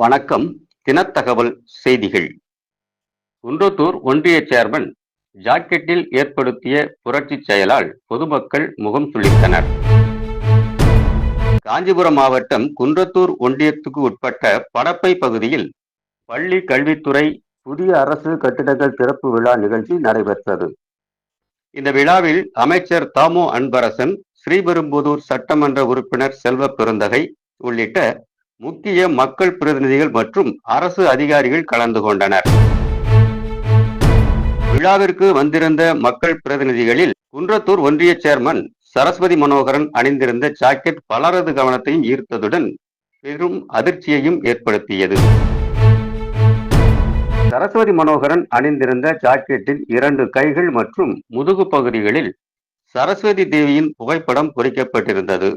வணக்கம். தினத்தகவல் செய்திகள். குன்றத்தூர் ஒன்றிய சேர்மன் ஜாக்கெட்டில் ஏற்படுத்திய புரட்சி செயலால் பொதுமக்கள் முகம் சுளித்தனர். காஞ்சிபுரம் மாவட்டம் குன்றத்தூர் ஒன்றியத்துக்கு உட்பட்ட படப்பை பகுதியில் பள்ளி கல்வித்துறை புதிய அரசு கட்டிடங்கள் திறப்பு விழா நிகழ்ச்சி நடைபெற்றது. இந்த விழாவில் அமைச்சர் தாமோ அன்பரசன் ஸ்ரீபெரும்புதூர் சட்டமன்ற உறுப்பினர் செல்வ பெருந்தகை உள்ளிட்ட முக்கிய மக்கள் பிரதிநிதிகள் மற்றும் அரசு அதிகாரிகள் கலந்து கொண்டனர். விழாவிற்கு வந்திருந்த மக்கள் பிரதிநிதிகளில் குன்றத்தூர் ஒன்றிய சேர்மன் சரஸ்வதி மனோகரன் அணிந்திருந்த ஜாக்கெட் பலரது கவனத்தையும் ஈர்த்ததுடன் பெரும் அதிர்ச்சியையும் ஏற்படுத்தியது. சரஸ்வதி மனோகரன் அணிந்திருந்த ஜாக்கெட்டில் இரண்டு கைகள் மற்றும் முதுகு பகுதிகளில் சரஸ்வதி தேவியின் புகைப்படம் பொறிக்கப்பட்டிருந்தது.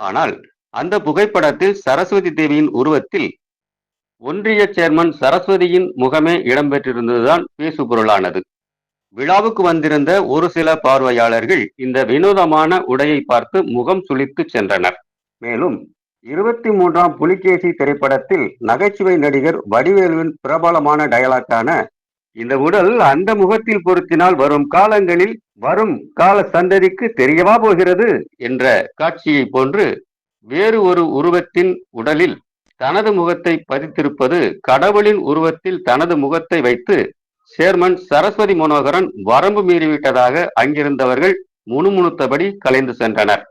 ஆனால் அந்த புகைப்படத்தில் சரஸ்வதி தேவியின் உருவத்தில் ஒன்றிய சேர்மன் சரஸ்வதியின் முகமே இடம்பெற்றிருந்ததுதான் பேசு பொருளானது விழாவுக்கு வந்திருந்த ஒரு சில பார்வையாளர்கள் இந்த வினோதமான உடையை பார்த்து முகம் சுளித்து சென்றனர். மேலும் இருபத்தி மூன்றாம் புலிகேசி திரைப்படத்தில் நகைச்சுவை நடிகர் வடிவேலுவின் பிரபலமான டயலாக்கான இந்த உடல் அந்த முகத்தில் பொருத்தினால் வரும் காலங்களில் வரும் கால சந்ததிக்கு தெரியவா போகிறது? என்ற காட்சியை போன்று வேறு ஒரு உருவத்தின் உடலில் தனது முகத்தை பதித்திருப்பது கடவுளின் உருவத்தில் தனது முகத்தை வைத்து சேர்மன் சரஸ்வதி மனோகரன் வரம்பு மீறிவிட்டதாக அங்கிருந்தவர்கள் முணுமுணுத்தபடி கலைந்து சென்றனர்.